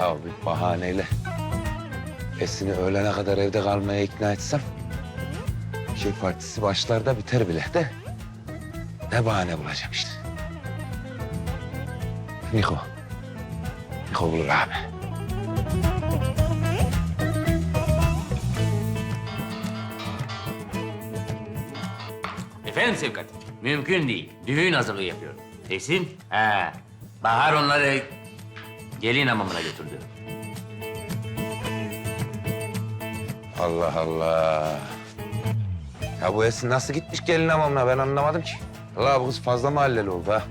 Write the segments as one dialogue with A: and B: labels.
A: Ya bir bahaneyle Esin'i öğlene kadar evde kalmaya ikna etsem... ...şey partisi başlar da biter bile de... ...ne bahane bulacağım işte. Niko. Niko bulur abi.
B: Efendim Sevkat, mümkün değil. Düğün hazırlığı yapıyorum. Esin? He. Bahar onları gelin hamamına götürdü.
A: Allah Allah. Ya bu Esin nasıl gitmiş gelin hamamına ben anlamadım ki. Allah bu kız fazla mahalleli oldu ha.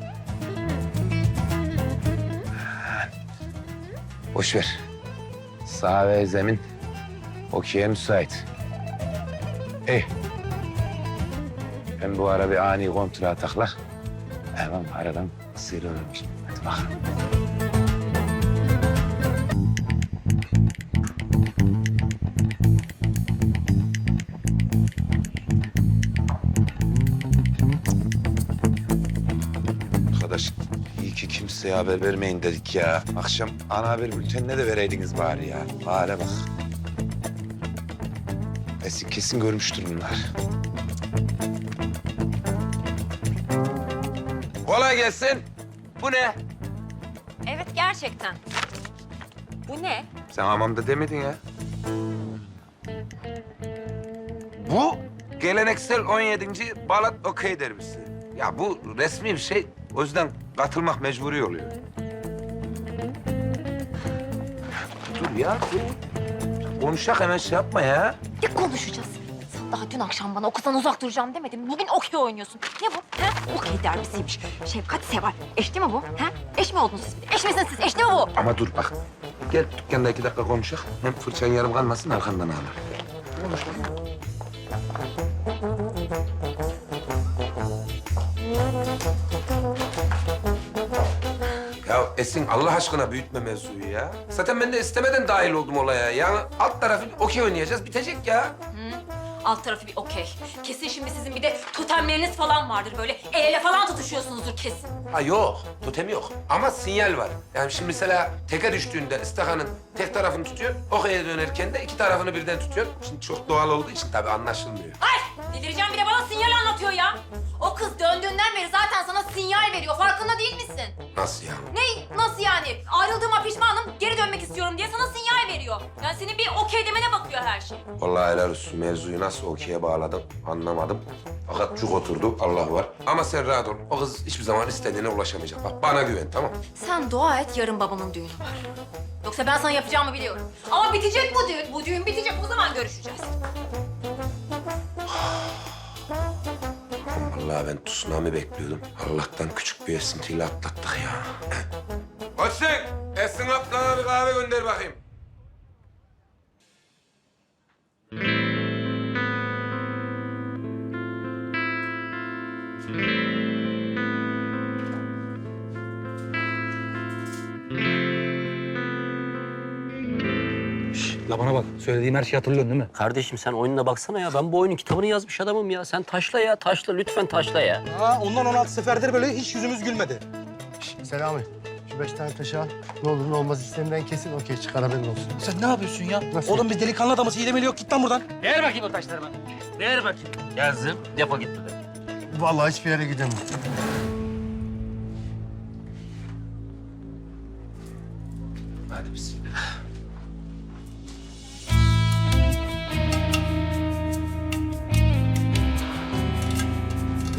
A: Boş ver. Sağ ve zemin okey'e müsait. İyi. Ben bu ara bir ani kontrol atakla hemen aradan sıyrılıyorum. Hadi bakalım. Kimseye haber vermeyin dedik ya. Akşam ana haber bültenine de vereydiniz bari ya. Hale bak. Esin kesin görmüştür bunlar. Kolay gelsin. Bu ne?
C: Evet gerçekten. Bu ne?
A: Sen hamamda demedin ya. Bu geleneksel 17. Balat Okey derbisi. Ya bu resmi bir şey. O yüzden katılmak mecburi oluyor. Dur ya, dur. Konuşak hemen şey yapma ya.
C: Ne konuşacağız? Sen daha dün akşam bana o kızdan uzak duracağım demedin. mi? Bugün okey oynuyorsun. Ne bu? He? Okey derbisiymiş. Şefkat Seval. Eş değil mi bu? He? Eş mi oldunuz siz? bir de? Eş misiniz siz? Eş değil mi bu?
A: Ama dur bak. Gel dükkanda iki dakika konuşak. Hem fırçan yarım kalmasın arkandan ağlar. Ya Esin Allah aşkına büyütme mevzuyu ya. Zaten ben de istemeden dahil oldum olaya. Yani alt tarafı okey oynayacağız bitecek ya.
C: Alt tarafı bir okey. Kesin şimdi sizin bir de totemleriniz falan vardır. Böyle el ele falan tutuşuyorsunuzdur kesin.
A: Ha yok, totem yok. Ama sinyal var. Yani şimdi mesela teke düştüğünde ıstakanın tek tarafını tutuyor, okey'e dönerken de iki tarafını birden tutuyor. Şimdi çok doğal olduğu için tabii anlaşılmıyor.
C: Ay! Delireceğim bir de bana sinyal anlatıyor ya. O kız döndüğünden beri zaten sana sinyal veriyor. Farkında değil misin?
A: Nasıl ya?
C: Ne? Nasıl yani? Ayrıldığıma pişmanım, geri dönmek istiyorum diye sana sinyal veriyor. Yani senin bir okey demene bakıyor her şey.
A: Vallahi helal olsun. Mevzuyu nasıl okey'e bağladım anlamadım. Fakat cuk oturdu, Allah var. Ama sen rahat ol. O kız hiçbir zaman istediğine ulaşamayacak. Bak bana güven, tamam
C: Sen dua et yarın babamın düğünü var. Yoksa ben sana yapacağımı biliyorum. Ama bitecek bu düğün. Bu düğün bitecek. O zaman görüşeceğiz.
A: Vallahi ben tsunami bekliyordum. Allah'tan küçük bir esintiyle atlattık ya. Koçsun, Esin ablana bir kahve gönder bakayım.
D: La bana bak, söylediğim her şeyi hatırlıyorsun değil mi?
E: Kardeşim sen oyununa baksana ya. Ben bu oyunun kitabını yazmış adamım ya. Sen taşla ya, taşla. Lütfen taşla ya.
D: Ha, ondan 16 seferdir böyle hiç yüzümüz gülmedi.
F: Selami, şu beş tane taşı al. Ne olur ne olmaz isteminden kesin okey çıkar haberin olsun.
D: Sen ne yapıyorsun ya?
F: Nasıl?
D: Oğlum biz delikanlı adamız, iyi yok. Git lan buradan.
E: Ver bakayım o taşları bana. Ver bakayım. Yazdım. Defol git buradan.
F: Vallahi hiçbir yere gidemem.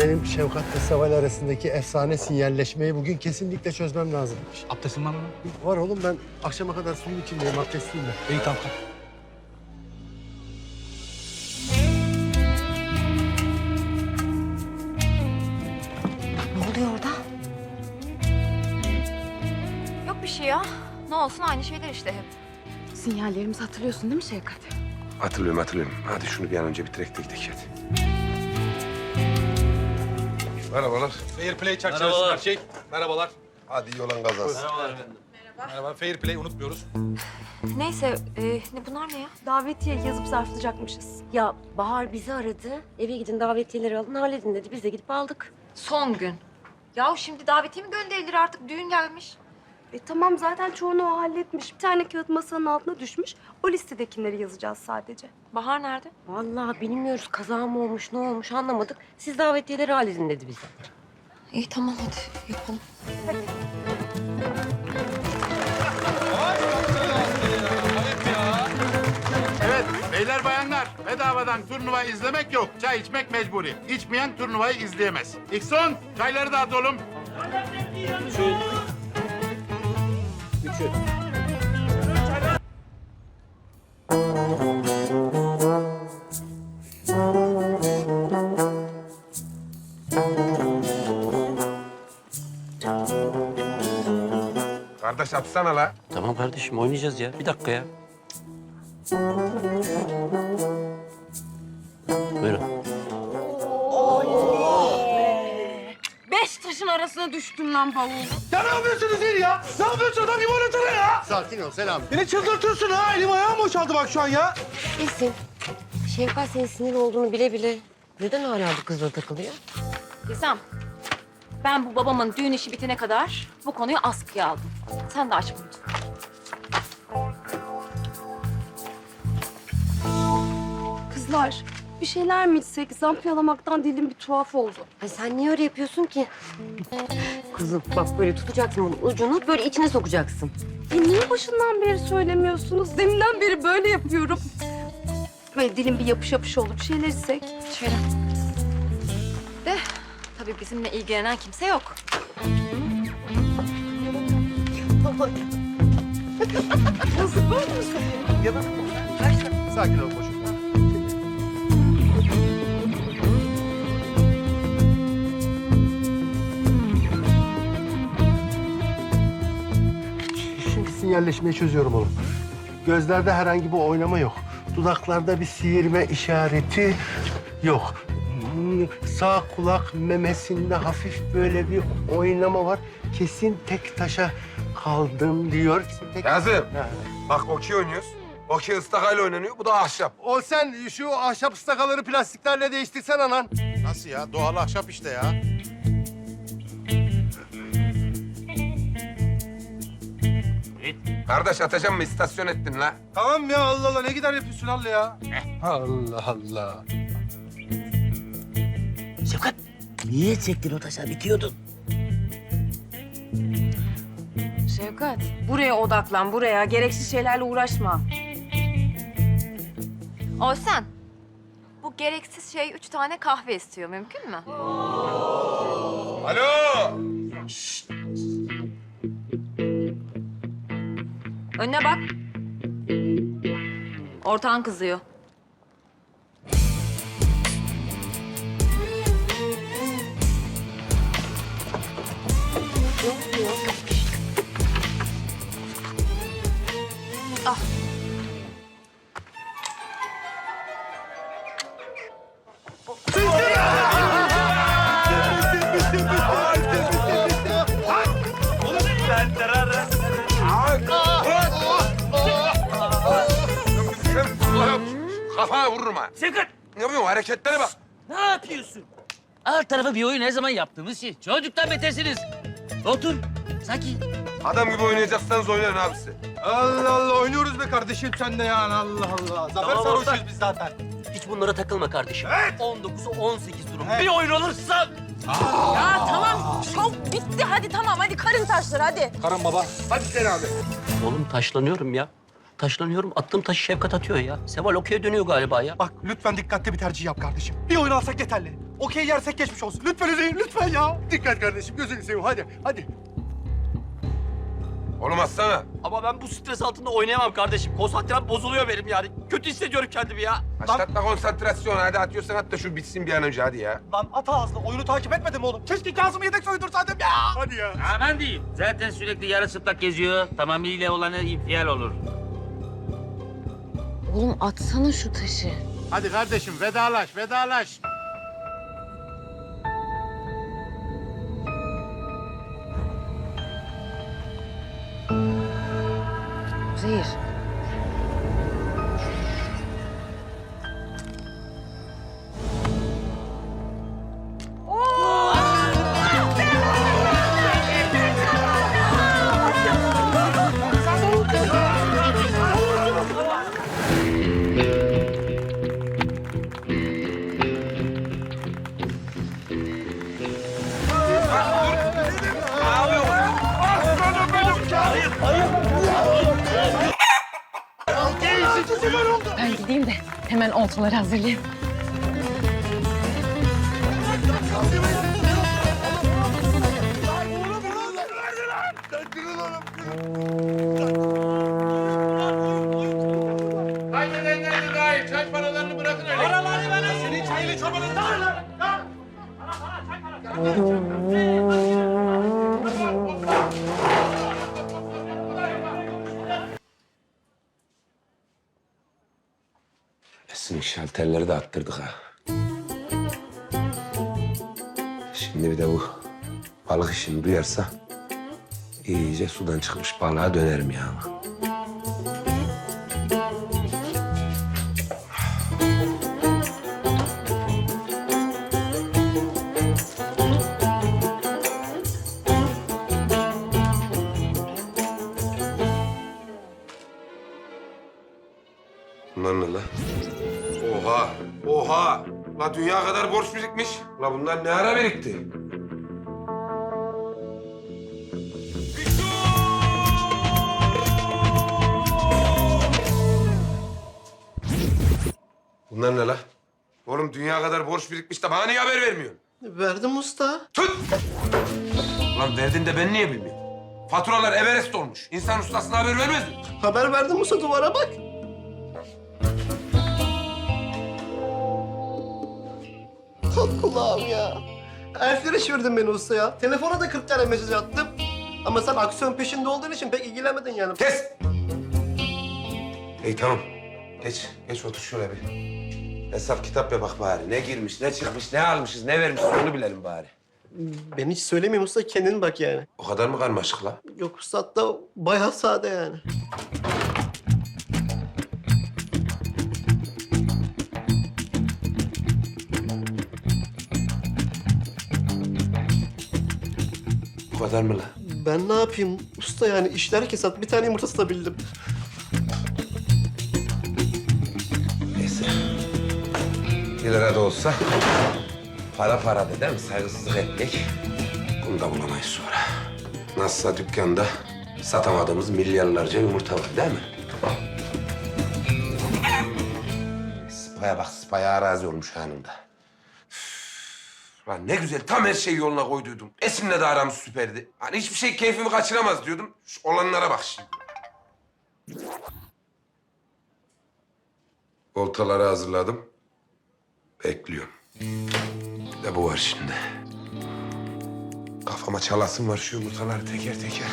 F: Benim Şevkat'la Seval arasındaki efsane sinyalleşmeyi bugün kesinlikle çözmem lazımmış.
D: Abdestin var mı?
F: Var oğlum ben akşama kadar suyun içindeyim, abdestliyim ben.
D: İyi tamam kalk.
C: Ne oluyor orada? Yok bir şey ya. Ne olsun aynı şeyler işte hep.
G: Sinyallerimizi hatırlıyorsun değil mi Şevkat?
A: Hatırlıyorum, hatırlıyorum. Hadi şunu bir an önce bitirek de gidelim hadi. Merhabalar.
D: Fair play çerçevesi her şey. Merhabalar.
A: Hadi yolan kazansın.
D: Merhaba. Fair play unutmuyoruz.
C: Neyse, e, ne bunlar ne ya?
G: Davetiye yazıp zarflayacakmışız. Ya Bahar bizi aradı. Eve gidin davetiyeleri alın halledin dedi. Biz de gidip aldık.
C: Son gün. Yahu şimdi davetiye mi gönderilir artık? Düğün gelmiş.
G: E tamam zaten çoğunu o halletmiş. Bir tane kağıt masanın altına düşmüş. O listedekileri yazacağız sadece.
C: Bahar nerede?
G: Vallahi bilmiyoruz kaza mı olmuş ne olmuş anlamadık. Siz davetiyeleri halledin dedi bize.
C: İyi tamam hadi yapalım.
H: Evet beyler bayanlar bedavadan turnuva izlemek yok. Çay içmek mecburi. İçmeyen turnuvayı izleyemez. İkson çayları dağıt oğlum.
A: Kardeş atsana la.
E: Tamam kardeşim oynayacağız ya. Bir dakika ya. Buyurun.
G: Beş taşın arasına düştün lan bavul.
D: Ya ne yapıyorsunuz yine ya? Ne yapıyorsun adam limonatörü ya?
F: Sakin ol Selam.
D: Beni çıldırtıyorsun ha. Elim ayağım boşaldı bak şu an ya.
G: Esin, Şevkat senin sinir olduğunu bile bile neden hala bu kızla takılıyor?
C: Gizem, ben bu babamın düğün işi bitene kadar bu konuyu askıya aldım. Sen de aç bunu lütfen.
I: Kızlar bir şeyler mi içsek? Zampiyalamaktan dilim bir tuhaf oldu.
G: Ay sen niye öyle yapıyorsun ki? Kızım bak böyle tutacaksın bunun ucunu böyle içine sokacaksın.
I: E niye başından beri söylemiyorsunuz? Deminden beri böyle yapıyorum. Böyle dilim bir yapış yapış oldu. Bir şeyler içsek.
C: İçerim. De tabii bizimle ilgilenen kimse yok.
F: Sakin ol boşum. Sinyalleşmeyi çözüyorum oğlum. Gözlerde herhangi bir oynama yok. Dudaklarda bir sıyırma işareti yok. Sağ kulak memesinde hafif böyle bir oynama var. Kesin tek taşa kaldım diyor. Tek...
A: Yazım.
F: Ha.
A: Bak okey oynuyoruz. Okey ıstakayla oynanıyor. Bu da ahşap.
F: O sen şu ahşap ıstakaları plastiklerle değiştirsen anan.
H: Nasıl ya? Doğal ahşap işte ya.
B: Evet.
A: Kardeş atacağım mı? İstasyon ettin la.
D: Tamam ya Allah Allah ne gider yapıyorsun Allah ya. Allah Allah.
E: Şefkat niye çektin o taşa bitiyordun?
G: Şevkat buraya odaklan buraya. Gereksiz şeylerle uğraşma.
C: O sen. Bu gereksiz şey üç tane kahve istiyor. Mümkün mü?
A: Alo.
C: Önüne bak. Ortağın kızıyor.
A: Kafana Yapıyorsun? Hareketlere bak.
E: ne yapıyorsun? Alt tarafı bir oyun her zaman yaptığımız şey. Çocuktan betersiniz. Otur. Sakin.
A: Adam gibi oynayacaksanız oynayın abisi.
D: Allah Allah oynuyoruz be kardeşim sen de yani Allah Allah. Zafer
E: Tamam,
D: sarhoşuz
E: ortak.
D: biz zaten.
E: Hiç bunlara takılma kardeşim. Evet. 19'u 18 durum. Bir oyun olursa
I: Ya tamam şov bitti. Hadi tamam hadi karın taşları hadi.
D: Karan baba.
A: Hadi sen abi.
E: Oğlum taşlanıyorum ya. Taşlanıyorum. Attığım taşı Şefkat atıyor ya. Seval okey'e dönüyor galiba ya.
D: Bak lütfen dikkatli bir tercih yap kardeşim. Bir oyun alsak yeterli. Okey yersek geçmiş olsun. Lütfen Üzeyir lütfen ya.
F: Dikkat kardeşim gözünü seveyim hadi hadi.
A: Oğlum atsana.
E: Ama ben bu stres altında oynayamam kardeşim. Konsantrem bozuluyor benim yani. Kötü hissediyorum kendimi ya.
A: Başlatma konsantrasyon. Hadi atıyorsan at da şu bitsin bir an önce hadi ya.
D: Lan at ağzını oyunu takip etmedim oğlum. Keşke Kazım'ı yedek soydursaydım ya.
F: Hadi ya.
B: Aman diyeyim. Zaten sürekli yarı çıplak geziyor. Tamamıyla olanı infial olur.
G: Oğlum atsana şu taşı.
H: Hadi kardeşim vedalaş vedalaş.
I: Ben gideyim de hemen oltaları hazırlayayım.
H: Haydi lan lan Rahip, çay paralarını bırakın öyle. Paraları bana.
D: Senin çayını çobanın. Lan
A: lan. Para para, çay parası. Şalterleri de attırdık ha. Şimdi bir de bu balık işini duyarsa iyice sudan çıkmış balığa dönerim ya. Borç birikmiş. La bunlar ne ara birikti? Bunlar ne la? Oğlum dünya kadar borç birikmiş de bana niye haber vermiyorsun?
F: Verdim usta.
A: Tut! Lan verdin de ben niye bilmiyorum? Faturalar Everest olmuş. İnsan ustasına haber vermez mi?
F: Haber verdim usta duvara bak. Kalk kulağım ya. Elflere çevirdin beni usta ya. Telefona da 40 tane mesaj attım. Ama sen aksiyon peşinde olduğun için pek ilgilenmedin yani.
A: Kes! İyi tamam. Geç, geç otur şöyle bir. Hesap kitap ya bak bari. Ne girmiş, ne çıkmış, ne almışız, ne vermişiz onu bilelim bari.
F: Ben hiç söylemeyeyim usta kendin bak yani.
A: O kadar mı karmaşık la?
F: Yok usta hatta bayağı sade yani.
A: Kadar mı la?
F: Ben ne yapayım usta yani işler kesat bir tane yumurta satabildim.
A: Neyse. Bir lira da olsa para para de değil mi? Saygısızlık etmek. Bunu da bulamayız sonra. Nasılsa dükkanda satamadığımız milyarlarca yumurta var değil mi? Spaya bak, spaya arazi olmuş hanımda. Lan ne güzel, tam her şeyi yoluna koyduydum. Esin'le de aramız süperdi. Hani hiçbir şey keyfimi kaçıramaz diyordum. Şu olanlara bak şimdi. Oltaları hazırladım. Bekliyorum. Bir de bu var şimdi. Kafama çalasım var şu yumurtaları teker teker.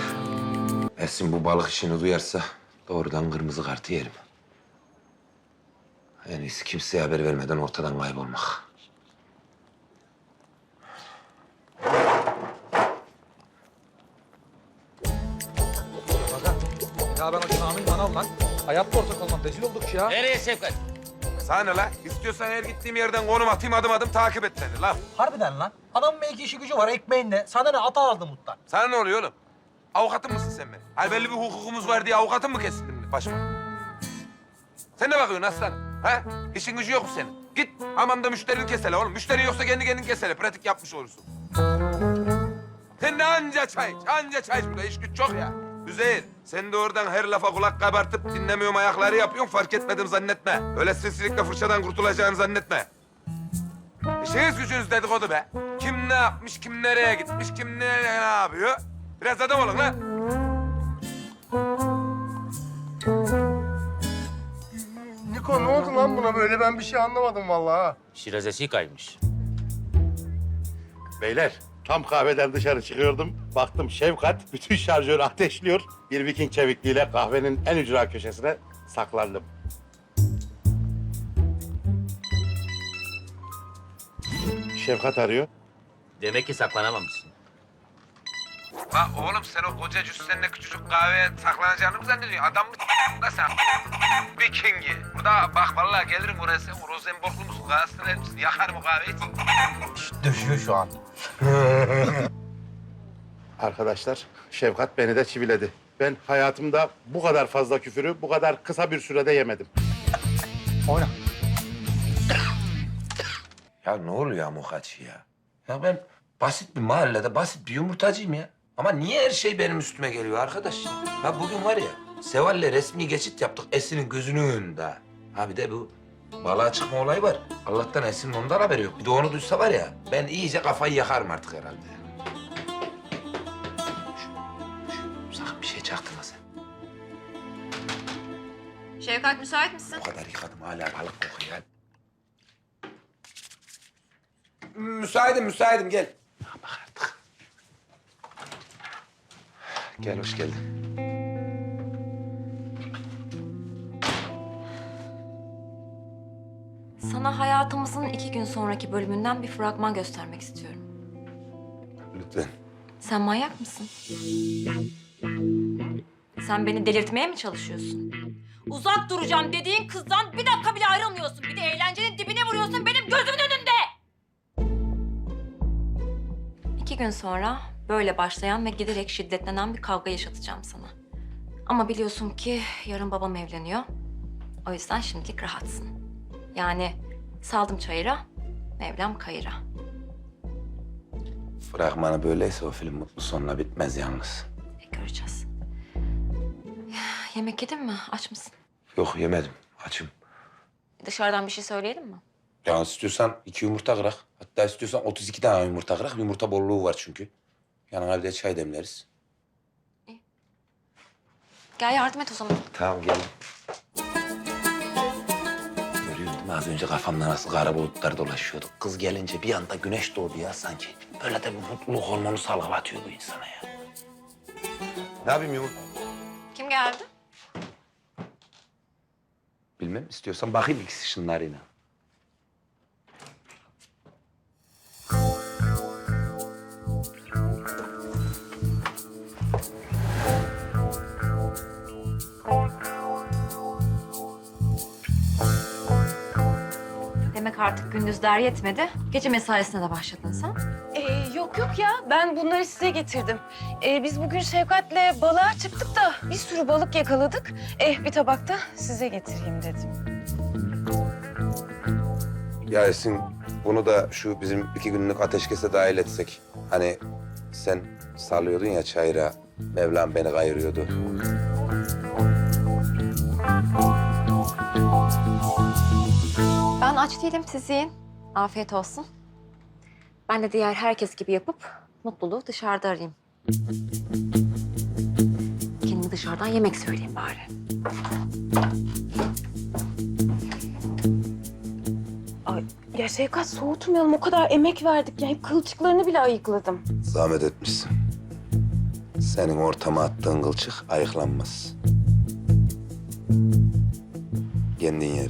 A: Esin bu balık işini duyarsa doğrudan kırmızı kartı yerim. En iyisi kimseye haber vermeden ortadan kaybolmak.
D: Ya ben o Kamil manav lan. Hayatta ortak olmam. Rezil olduk ya.
E: Nereye Şefkat?
A: Sana ne la? İstiyorsan her gittiğim yerden konum atayım adım adım takip et beni lan.
D: Harbiden lan. Adamın belki işi gücü var ekmeğinde. Sana ne ata aldı muttan.
A: Sana ne oluyor oğlum? Avukatın mısın sen benim? Hayır belli bir hukukumuz var diye avukatın mı kesildin başıma? Sen ne bakıyorsun aslanım? Ha? İşin gücü yok mu senin? Git hamamda müşterini kesele oğlum. Müşteri yoksa kendi kendin kesele. Pratik yapmış olursun. Sen de anca çay iç, anca çay iç burada. İş güç çok ya. Üzeyir, sen de oradan her lafa kulak kabartıp dinlemiyorum ayakları yapıyorsun. Fark etmedim zannetme. Öyle sinsilikle fırçadan kurtulacağını zannetme. İşiniz gücünüz dedikodu be. Kim ne yapmış, kim nereye gitmiş, kim ne, ne yapıyor? Biraz adam olun lan.
F: Niko ne oldu lan buna böyle ben bir şey anlamadım vallahi. ha.
B: Şirazesi kaymış.
H: Beyler tam kahveden dışarı çıkıyordum. Baktım Şevkat bütün şarjörü ateşliyor. Bir Viking çevikliğiyle kahvenin en ücra köşesine saklandım. Şevkat arıyor.
B: Demek ki saklanamamışsın.
A: La oğlum sen o koca cüssenle küçücük kahveye saklanacağını mı zannediyorsun? Adam mı da sen? Viking'i. Burada bak vallahi gelirim oraya sen Rosenborglu musun? Galatasaray mısın? Yakarım o kahveyi.
D: Döşüyor şu an.
H: Arkadaşlar Şevkat beni de çiviledi. Ben hayatımda bu kadar fazla küfürü bu kadar kısa bir sürede yemedim.
D: Oyna.
A: Ya ne oluyor Amokaçı ya? Ya ben basit bir mahallede basit bir yumurtacıyım ya. Ama niye her şey benim üstüme geliyor arkadaş? Ha bugün var ya Seval'le resmi geçit yaptık Esin'in gözünün önünde. Ha bir de bu balığa çıkma olayı var. Allah'tan Esin'in ondan haberi yok. Bir de onu duysa var ya ben iyice kafayı yakarım artık herhalde. Sakın bir şey çaktırma sen.
C: Şevkat müsait misin?
A: O kadar yıkadım hala balık kokuyor. Müsaitim, müsaitim. Gel. Ya bak artık. Gel, hoş geldin.
C: Sana hayatımızın iki gün sonraki bölümünden bir fragman göstermek istiyorum.
A: Lütfen.
C: Sen manyak mısın? Sen beni delirtmeye mi çalışıyorsun? Uzak duracağım dediğin kızdan bir dakika bile ayrılmıyorsun. Bir de eğlencenin dibine vuruyorsun benim gözümün önünde. İki gün sonra böyle başlayan ve giderek şiddetlenen bir kavga yaşatacağım sana. Ama biliyorsun ki yarın babam evleniyor. O yüzden şimdilik rahatsın. Yani saldım çayıra, Mevlam kayıra.
A: Fragmanı böyleyse o film mutlu sonla bitmez yalnız.
C: E, göreceğiz. Yemek yedin mi? Aç mısın?
A: Yok yemedim. Açım.
C: Dışarıdan bir şey söyleyelim mi?
A: Ya istiyorsan iki yumurta kırak. Hatta istiyorsan 32 tane yumurta kırak. Yumurta bolluğu var çünkü. Yanına bir de çay demleriz.
C: Gel yardım et o zaman.
A: Tamam geldim. Görüyor musun? Az önce kafamda nasıl kara bulutlar dolaşıyordu. Kız gelince bir anda güneş doğdu ya sanki. Böyle de bir mutluluk hormonu salgılatıyordu insana ya. Ne yapayım yumurta?
C: Kim geldi?
A: Bilmem istiyorsan bakayım ikisi şunlarıyla.
C: Artık gündüzler yetmedi. Gece mesaisine de başladın sen.
G: Ee, yok yok ya ben bunları size getirdim. Ee, biz bugün Şevkat'le balığa çıktık da bir sürü balık yakaladık. Eh bir tabak da size getireyim dedim.
A: Ya Esin bunu da şu bizim iki günlük ateşkese dahil etsek. Hani sen sallıyordun ya çayıra. Mevlam beni kayırıyordu.
C: Aç değilim siz yiyin. Afiyet olsun. Ben de diğer herkes gibi yapıp mutluluğu dışarıda arayayım. Kendime dışarıdan yemek söyleyeyim bari.
G: Ay, ya Şevkat soğutmayalım o kadar emek verdik ya. Hep kılçıklarını bile ayıkladım.
A: Zahmet etmişsin. Senin ortama attığın kılçık ayıklanmaz. Kendin ye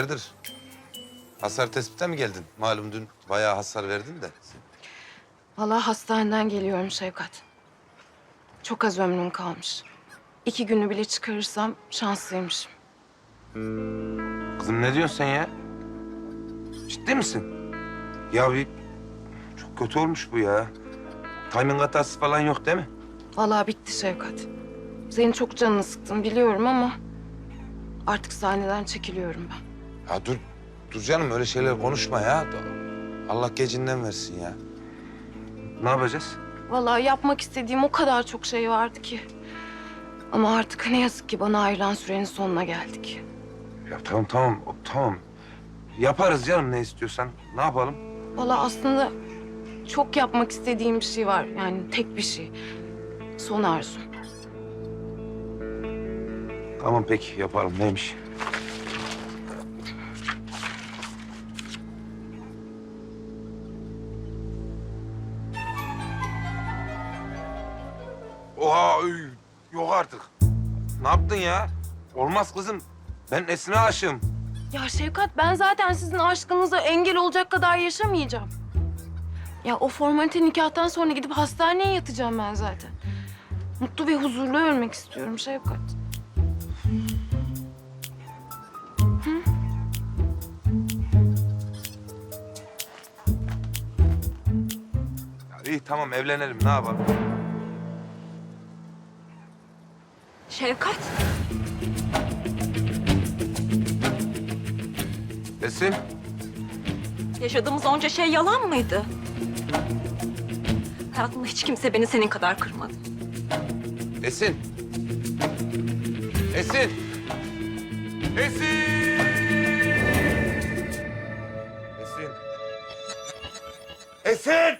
A: hayırdır? Hasar tespite mi geldin? Malum dün bayağı hasar verdin de.
G: Vallahi hastaneden geliyorum Şevkat. Çok az ömrüm kalmış. İki günü bile çıkarırsam şanslıymışım.
A: Kızım ne diyorsun sen ya? Ciddi misin? Ya bir çok kötü olmuş bu ya. Timing hatası falan yok değil mi?
G: Vallahi bitti Şevkat. Senin çok canını sıktım biliyorum ama... ...artık sahneden çekiliyorum ben.
A: Ya dur, dur canım öyle şeyler konuşma ya. Allah gecinden versin ya. Ne yapacağız?
G: Vallahi yapmak istediğim o kadar çok şey vardı ki. Ama artık ne yazık ki bana ayrılan sürenin sonuna geldik.
A: Ya tamam tamam tamam. Yaparız canım ne istiyorsan. Ne yapalım?
G: Vallahi aslında çok yapmak istediğim bir şey var. Yani tek bir şey. Son arzum.
A: Tamam peki yapalım. Neymiş? Olmaz kızım. Ben Esin'e aşığım.
G: Ya Şevkat ben zaten sizin aşkınıza engel olacak kadar yaşamayacağım. Ya o formalite nikahtan sonra gidip hastaneye yatacağım ben zaten. Mutlu ve huzurlu ölmek istiyorum Şevkat.
A: Ya iyi tamam evlenelim ne yapalım?
C: Şevkat.
A: Esin.
C: Yaşadığımız onca şey yalan mıydı? Hayatımda hiç kimse beni senin kadar kırmadı.
A: Esin. Esin. Esin. Esin. Esin.